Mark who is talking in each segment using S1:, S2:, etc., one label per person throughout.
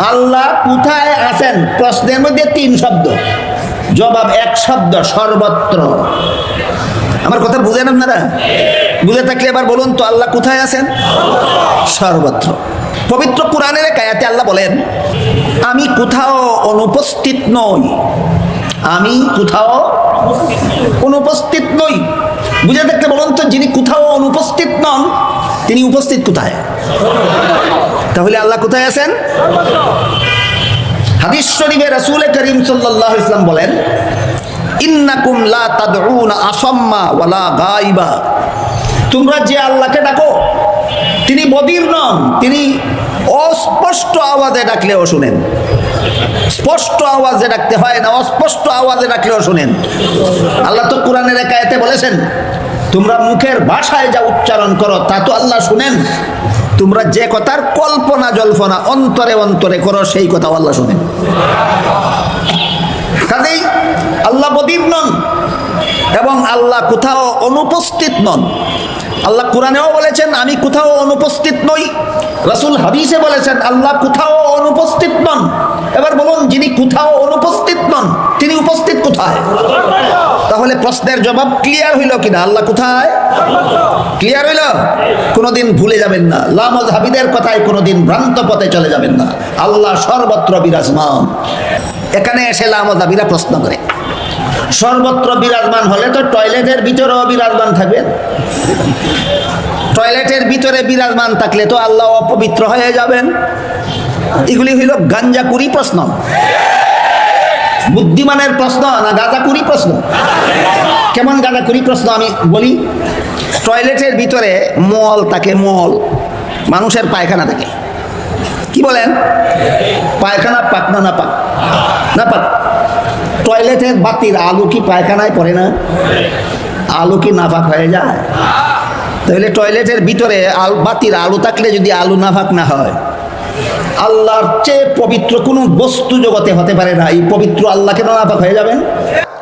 S1: আল্লাহ কোথায় আছেন? প্রশ্নের মধ্যে তিন শব্দ। জবাব এক শব্দ, সর্বত্র। আমার কথা বুঝেন আপনারা? বুঝে থাকলে এবার বলুন তো, আল্লাহ কোথায় আছেন? সর্বত্র। পবিত্র কোরআনের কায়াতে আল্লাহ বলেন, আমি কোথাও অনুপস্থিত নই। আমি কোথাও অনুপস্থিত নই। বুঝে থাকলে বলুন তো, যিনি কোথাও অনুপস্থিত নন, তিনি উপস্থিত কোথায়? তাহলে আল্লাহ কোথায় আছেন? হাদিস শরীফে রাসূল করিম সাল্লাল্লাহু ইসলাম বলেন, ইন্নাকুম লা তাদউনা আসাম্মা ওয়ালা গায়বা তোমরা যে আল্লাহকে ডাকো, তিনি বদির নন, তিনি অস্পষ্ট আওয়াজে ডাকলেও শুনেন। স্পষ্ট আওয়াজে ডাকতে হয় না, অস্পষ্ট আওয়াজে ডাকলেও শুনেন। আল্লাহ তো কোরআনের একায়তে বলেছেন, তোমরা মুখের ভাষায় যা উচ্চারণ করো, তা তো আল্লাহ শুনেন। তোমরা যে কথার কল্পনা, জল্পনা অন্তরে অন্তরে করো, সেই কথা আল্লাহ শুনেন। কাজেই আল্লাহ বদির নন এবং আল্লাহ কোথাও অনুপস্থিত নন। আল্লাহ কোরআনেও বলেছেন, আমি কোথাও অনুপস্থিত নই। রাসূল হাদিসে বলেছেন, আল্লাহ কোথাও অনুপস্থিত নন। এবার বলুন, যিনি কোথাও অনুপস্থিত নন, তিনি উপস্থিত কোথায়? তাহলে প্রশ্নের জবাব ক্লিয়ার হইল কিনা? আল্লাহ কোথায়? ক্লিয়ার হইল? কোনোদিন ভুলে যাবেন না। লামজ হাবিদের কথায় কোনোদিন ভ্রান্ত পথে চলে যাবেন না। আল্লাহ সর্বত্র বিরাজমান। এখানে এসে লামজ হাবিরা প্রশ্ন করে। সর্বত্র বিরাজমান হলে তো টয়লেটের ভিতরেও বিরাজমান থাকবেন টয়লেটের ভিতরে বিরাজমান থাকলে তো আল্লাহ অপবিত্র হয়ে যাবেন। এগুলি হইল গাঞ্জাকুরি প্রশ্ন। বুদ্ধিমানের প্রশ্ন না গাঁজাকুরি প্রশ্ন? কেমন গাঁজাকুরি প্রশ্ন আমি বলি? টয়লেটের ভিতরে মল থাকে, মল। মানুষের পায়খানা থাকে। কি বলেন? পায়খানা পাক না না পাক? না পাক। টয়লেটের বাতির আলু কি পায়খানায় পড়ে না? আলু কি নাফাক হয়ে যায়? তাহলে টয়লেটের ভিতরে আল বাতির আলু থাকলে যদি আলু নাফাক না হয় আল্লাহর চেয়ে পবিত্র কোনো বস্তু জগতে হতে পারে না। এই পবিত্র আল্লাহ কেন নাফাক হয়ে যাবেন।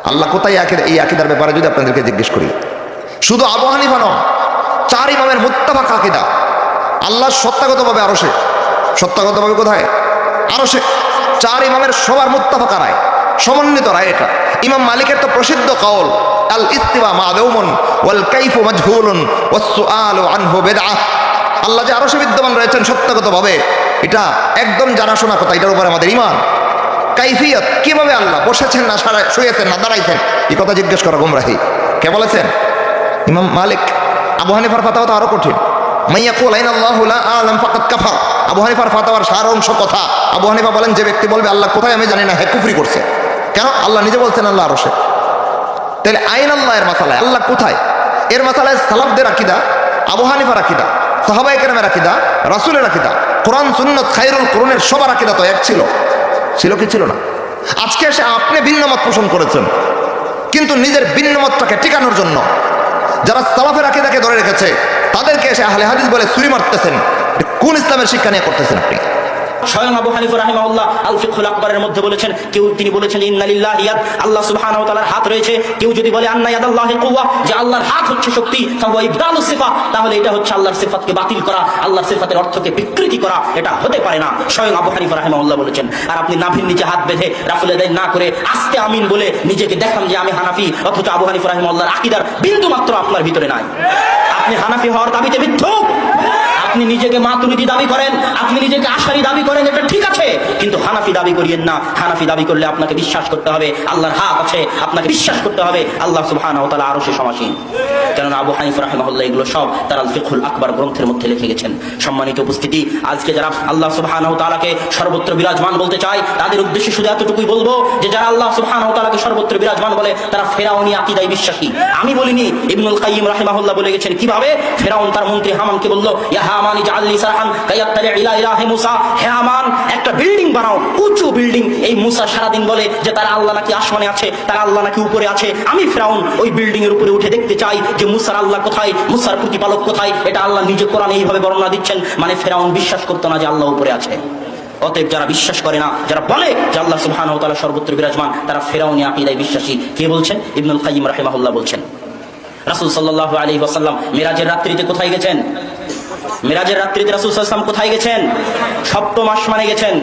S2: আল্লাহ কোথায় আকিদ এই আকিদার ব্যাপারে যদি আপনাদেরকে জিজ্ঞেস করি? শুধু আবু হানিফা চার ইমামের মুত্তাফাক আকিদা। আল্লাহ সত্যাগতভাবে আরও সে সত্যাগতভাবে কোথায়? আরও সে চার ইমামের সবার মুত্তাফাক রায় সমন্বিত রায় এটা। ইমাম মালিকের তো প্রসিদ্ধ কাউল আল ইস্তিওয়া মাদৌমন ওয়াল কাইফু মাজহুলুন ওয়াস সুআলু আনহু বিদআহ। আল্লাহ যে আরও সে বিদ্যমান রয়েছেন সত্যাগতভাবে এটা একদম জানাশোনা কথা, এটার উপরে আমাদের ইমান কাইফিয়ত, কীভাবে আল্লাহ বসেছেন না সারা শুয়েছেন না দাঁড়াইছেন? এই কথা জিজ্ঞেস করা গুমরাহি। কে বলেছেন? ইমাম মালিক, আবু হানিফার তো আরও কঠিন। মাইয়া কুলাইন আল্লাহ হানিফার ফাতাওয়ার সার অংশ কথা। আবু বলেন, যে ব্যক্তি বলবে, আল্লাহ কোথায় আমি জানি না, হে কুফরি করছে। কেন? আল্লাহ নিজে বলছেন আল্লাহ আরও তাহলে আইন আল্লাহ এর মাসালায়, আল্লাহ কোথায়? এর মাসালায় সালাফদের আকিদা, আবু হানিফার আকিদা সাহাবাই কেরামের আকিদা, রাসুলের আকিদা। কোরআন সুন্নত খাইরুল কোরণের সবার আকিদা তো এক ছিল। ছিল কি ছিল না? আজকে এসে আপনি ভিন্নমত পোষণ করেছেন। কিন্তু নিজের ভিন্নমতটাকে টিকানোর জন্য যারা সালাফের আকিদাকে ধরে রেখেছে, তাদেরকে এসে আহলে হাদিস বলে ছুরি মারতেছেন। কোন ইসলামের শিক্ষা নিয়ে করতেছেন আপনি?
S3: স্বয়ং আবু হানিফা রাহিমাহুল্লাহ আল ফিকহুল আকবরের মধ্যে বলেছেন, কেউ তিনি বলেছেন, ইন্নালিল্লাহ ইয়াদ আল্লাহ সুবহানাহু ওয়া তাআলার হাত রয়েছে। কেউ যদি বলে, আন্না ইয়াদাল্লাহি কুওয়া যে আল্লাহর হাত হচ্ছে শক্তি, ফাহুয়া ইবদালু সিফা তাহলে এটা হচ্ছে আল্লাহর সিফাতকে বাতিল করা, আল্লাহর সিফাতের অর্থকে বিকৃতি করা, এটা হতে পারে না। স্বয়ং আবু হানিফা রাহিমাহুল্লাহ বলেছেন, আর আপনি নাভির নিচে হাত বেঁধে রাফুলে দেন না করে আস্তে আমিন বলে নিজেকে দেখান যে আমি হানাফি, অথচ আবু হানিফা রাহিমাহুল্লাহর আকীদার বিন্দু মাত্র আপনার ভিতরে নাই। আপনি হানাফি হওয়ার দাবিতে মিথ্যুক আপনি নিজেকে মাতুরিদি দাবি করেন, আপনি নিজেকে আশারি দাবি করেন, এটা ঠিক আছে, কিন্তু হানাফি দাবি করিয়েন না। হানাফি দাবি করলে আপনাকে বিশ্বাস করতে হবে, আল্লাহর হাত আছে, আপনাকে বিশ্বাস করতে হবে, আল্লাহ সুবহানাহু ওয়া তাআলা আরশে সমাসীন। কেননা আবু হানিফা রাহিমাহুল্লাহ এগুলো সব তার ফিকহুল আকবার গ্রন্থের মধ্যে লিখে গেছেন। সম্মানিত উপস্থিতি, আজকে যারা আল্লাহ সুবহানাহু ওয়া তাআলাকে সর্বত্র বিরাজমান বলতে চায়, তাদের উদ্দেশ্যে শুধু এতটুকুই বলব যে যারা আল্লাহ সুবহানাহু ওয়া তাআলাকে সর্বত্র বিরাজমান বলে, তারা ফেরাউনি আকীদায় বিশ্বাসী। আমি বলিনি, ইবনুল কাইয়িম রাহিমাহুল্লাহ বলে গেছেন, কীভাবে? ফেরাউন তার মন্ত্রী হামানকে বলল, ইয়া কায়াত্তালি ইলা ইলাহি মুসা। হে হামান একটা বিল্ডিং বানাও, উঁচু বিল্ডিং। এই মুসা বলে যে তার আল্লাহ নাকি আসমানে আছে, তার আল্লাহ নাকি উপরে আছে। আমি ফেরাউন ওই বিল্ডিং এর উপরে উঠে দেখতে চাই যে মুসার আল্লাহ কোথায়, মুসার প্রতিপালক কোথায়। এটা আল্লাহ নিজে কোরআন এইভাবে বর্ণনা দিচ্ছেন। মানে ফেরাউন বিশ্বাস করতো না যে আল্লাহ উপরে আছে। অতএব যারা বিশ্বাস করে না, যারা বলে যে আল্লাহ সুবহানাহু ওয়া তাআলা সর্বত্র বিরাজমান, তারা ফেরাউনি আকীদায় বিশ্বাসী। কে বলছেন? ইবনুল কাইয়িম রাহিমাহুল্লাহ বলছেন। রাসূল সাল্লাল্লাহু আলাইহি ওয়াসাল্লাম, মিরাজের রাত্রিতে কোথায় গেছেন? মিরাজের রাত্রিতে রাসূল ওয়াসাল্লাম কোথায় গেছেন? সপ্তম আসমানে গেছেন।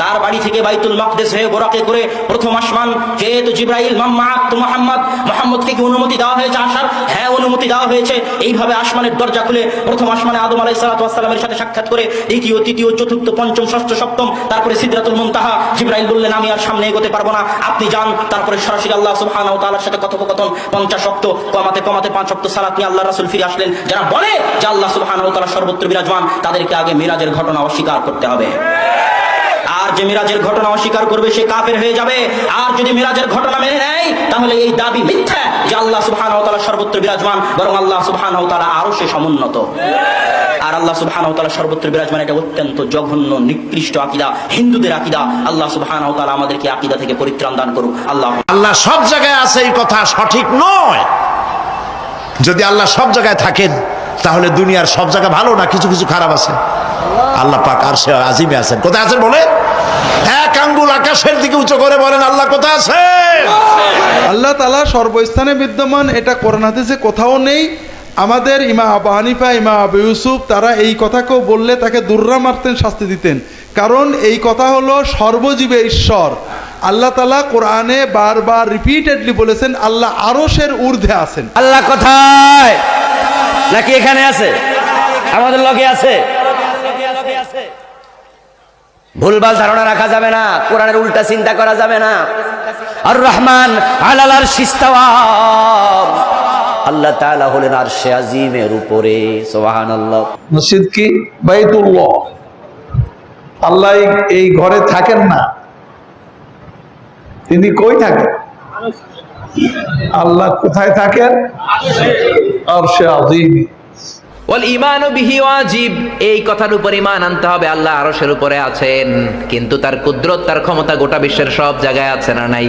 S3: তার বাড়ি থেকে বাইতুল মাকদেস হয়ে বোরাকে করে প্রথম আসমান, যেহেতু জিব্রাইল মাম্মাত তো মোহাম্মদ, মোহাম্মদকে কি অনুমতি দেওয়া হয়েছে আসার? হ্যাঁ অনুমতি দেওয়া হয়েছে। এইভাবে আসমানের দরজা খুলে প্রথম আসমানে আদম আলাইহিস সালাতু ওয়াস সালামের সাথে সাক্ষাৎ করে দ্বিতীয়, তৃতীয়, চতুর্থ, পঞ্চম, ষষ্ঠ, সপ্তম, তারপরে সিদরাতুল মুনতাহা। জিব্রাইল বললেন, আমি আর সামনে এগোতে পারব না। আপনি যান। তারপরে সরাসরি আল্লাহ সুবহানাহু ওয়া তাআলার সাথে কথোপকথন, পঞ্চাশ শক্ত কমাতে কমাতে পাঁচ শক্ত সালাত নিয়ে আল্লাহ রাসূল ফিরে আসলেন। যারা বলে যে আল্লাহ সুবহানাহু ওয়া তাআলা সর্বত্র বিরাজমান, তাদেরকে আগে মিরাজের ঘটনা অস্বীকার করতে হবে। আর যে মিরাজের ঘটনা অস্বীকার করবে, সে কাফের হয়ে যাবে। আর যদি মিরাজের ঘটনা মেনে নেয়, তাহলে এই দাবি মিথ্যা যে আল্লাহ তাআলা সর্বত্র বিরাজমান, বরং আল্লাহ তাআলা আরও সে সমুন্নত। আর আল্লাহ তাআলা সর্বত্র বিরাজমান, এটা অত্যন্ত জঘন্য, নিকৃষ্ট আকীদা, হিন্দুদের আকীদা। আল্লাহ তাআলা আমাদেরকে আকীদা থেকে পরিত্রাণ দান করুক। আল্লাহ
S4: আল্লাহ সব জায়গায় আছে, এই কথা সঠিক নয়। যদি আল্লাহ সব জায়গায় থাকেন তাহলে দুনিয়ার সব জায়গা ভালো না কিছু কিছু খারাপ আছে? আল্লাহ পাক আর সে আজিমে আছেন। কোথায় আছেন বলে এক আঙ্গুল আকাশের দিকে উঁচু করে বলেন আল্লাহ কোথায় আছে
S5: আল্লাহ তালা সর্বস্থানে বিদ্যমান এটা কোরআন হাদিসে কোথাও নেই। আমাদের ইমা আবু হানিফা ইমা আবু ইউসুফ তারা এই কথা কেউ বললে তাকে দুর্রা মারতেন শাস্তি দিতেন। কারণ এই কথা হলো সর্বজীবে ঈশ্বর। আল্লাহ তালা কোরআনে বারবার রিপিটেডলি বলেছেন আল্লাহ আরশের ঊর্ধ্বে আছেন।
S6: আল্লাহ কোথায়? নাকি এখানে আছে? আমাদের লগে আছে। ভুলভাল ধারণা রাখা যাবে না, কোরআনের উল্টা চিন্তা করা যাবে না। আর রহমান আলালার সিস্তাওয়াম আল্লাহ তাআলা হলেন আর সে আজিমের উপরে সোহান আল্লাহ
S7: মসজিদ কি? বাইতুল্লাহ। আল্লাহ এই ঘরে থাকেন না। তিনি কই থাকেন? আল্লাহ কোথায় থাকেন? আরশে আজিম
S8: ওয়াল ইমানু বিহি ওয়াজিব। এই কথার উপর ইমান আনতে হবে, আল্লাহ আরশের উপরে আছেন। কিন্তু তার কুদরত, তার ক্ষমতা গোটা বিশ্বের সব জায়গায় আছে না নাই?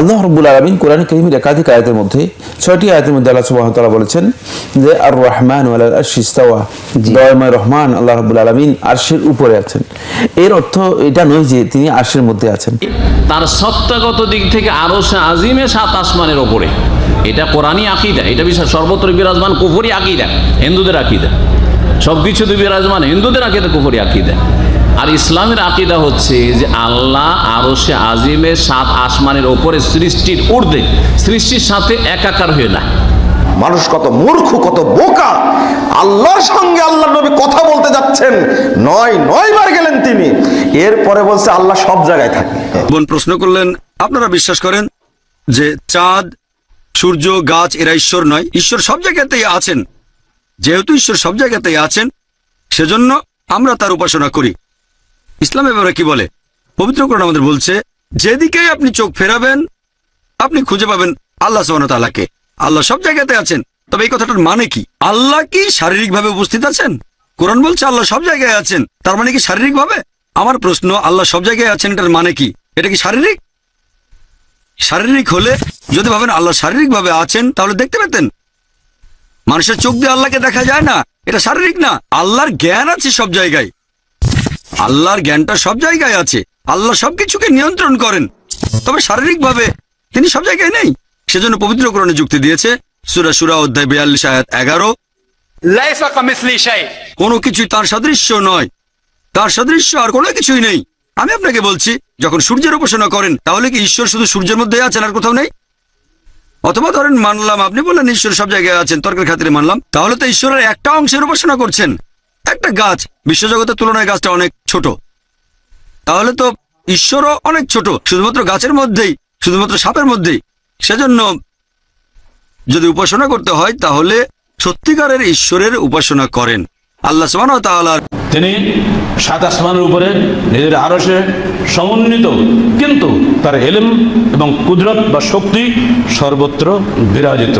S9: আল্লাহ রব্বুল আলমিন কোরআন করিমের একাধিক আয়াতের মধ্যে ছয়টি আয়াতের মধ্যে আল্লাহ সুবাহ তাআলা বলেছেন যে আর রহমান দয়াময় রহমান আল্লাহ রব্বুল আলমিন আরশের উপরে আছেন। এর অর্থ এটা নয় যে তিনি আরশের মধ্যে আছেন।
S10: তার সত্তাগত দিক থেকে আরও সে আজিমে সাত আসমানের ওপরে। এটা কোরআনই আকিদা এটা বিশ্বাস সর্বত্র বিরাজমান কুফরি আকিদা হিন্দুদের আকিদা। সব কিছুতে বিরাজমান হিন্দুদের আকিদা কুফরি আকিদা। আর ইসলামের আকিদা হচ্ছে যে আল্লাহ আরও সে আজিমে সাত আসমানের ওপরে সৃষ্টির ঊর্ধ্বে সৃষ্টির সাথে একাকার হয়ে না।
S2: মানুষ কত মূর্খ কত বোকা। আল্লাহর সঙ্গে আল্লাহ নবী কথা বলতে যাচ্ছেন। নয় নয় বার গেলেন তিনি। এরপরে বলছে আল্লাহ সব জায়গায় থাকে।
S11: বোন প্রশ্ন করলেন আপনারা বিশ্বাস করেন যে চাঁদ সূর্য গাছ এরা ঈশ্বর নয়? ঈশ্বর সব জায়গাতেই আছেন। যেহেতু ঈশ্বর সব জায়গাতেই আছেন সেজন্য আমরা তার উপাসনা করি। ইসলাম এবারে কি বলে? পবিত্র কোরআন আমাদের বলছে, যেদিকেই আপনি চোখ ফেরাবেন, আপনি খুঁজে পাবেন আল্লাহ তাআলাকে। আল্লাহ সব জায়গাতে আছেন। তবে এই কথাটার মানে কি? আল্লাহ কি শারীরিকভাবে উপস্থিত আছেন? কোরআন বলছে, আল্লাহ সব জায়গায় আছেন। তার মানে কি শারীরিকভাবে? আমার প্রশ্ন, আল্লাহ সব জায়গায় আছেন এটার মানে কি? এটা কি শারীরিক? শারীরিক হলে যদি ভাবেন আল্লাহ শারীরিক ভাবে আছেন, তাহলে দেখতে পেতেন মানুষের চোখ দিয়ে আল্লাহকে দেখা যায় না। এটা শারীরিক না। আল্লাহর জ্ঞান আছে সব জায়গায়। আল্লাহর জ্ঞানটা সব জায়গায় আছে। আল্লাহ সবকিছুকে নিয়ন্ত্রণ করেন। তবে শারীরিক ভাবে তিনি সব জায়গায় নেই। সেজন্য পবিত্র কোরআনে যুক্তি দিয়েছে সুরা সুরা অধ্যায় বিয়াল্লিশ আয়াত এগারো। কোনো কিছুই তার সাদৃশ্য নয়। তার সাদৃশ্য আর কোনো কিছুই নেই। আমি আপনাকে বলছি যখন সূর্যের উপাসনা করেন তাহলে কি ঈশ্বর শুধু সূর্যের মধ্যে আছেন আর কোথাও নেই? অথবা ধরেন মানলাম আপনি বললেন ঈশ্বর সব জায়গায় আছেন তর্কের খাতিরে মানলাম তাহলে তো ঈশ্বরের একটা অংশের উপাসনা করছেন। একটা গাছ। বিশ্বজগতের তুলনায় গাছটা অনেক ছোট। তাহলে তো ঈশ্বরও অনেক ছোট। শুধুমাত্র গাছের মধ্যেই, শুধুমাত্র সাপের মধ্যেই। সেজন্য যদি উপাসনা করতে হয়, তাহলে সত্যিকারের ঈশ্বরের উপাসনা করেন। আল্লাহ ওয়া তাআলার
S10: তিনি সাত আসমানের উপরে নিজের আরসে সমন্বিত, কিন্তু তার এলেম এবং কুদরত বা শক্তি সর্বত্র বিরাজিত।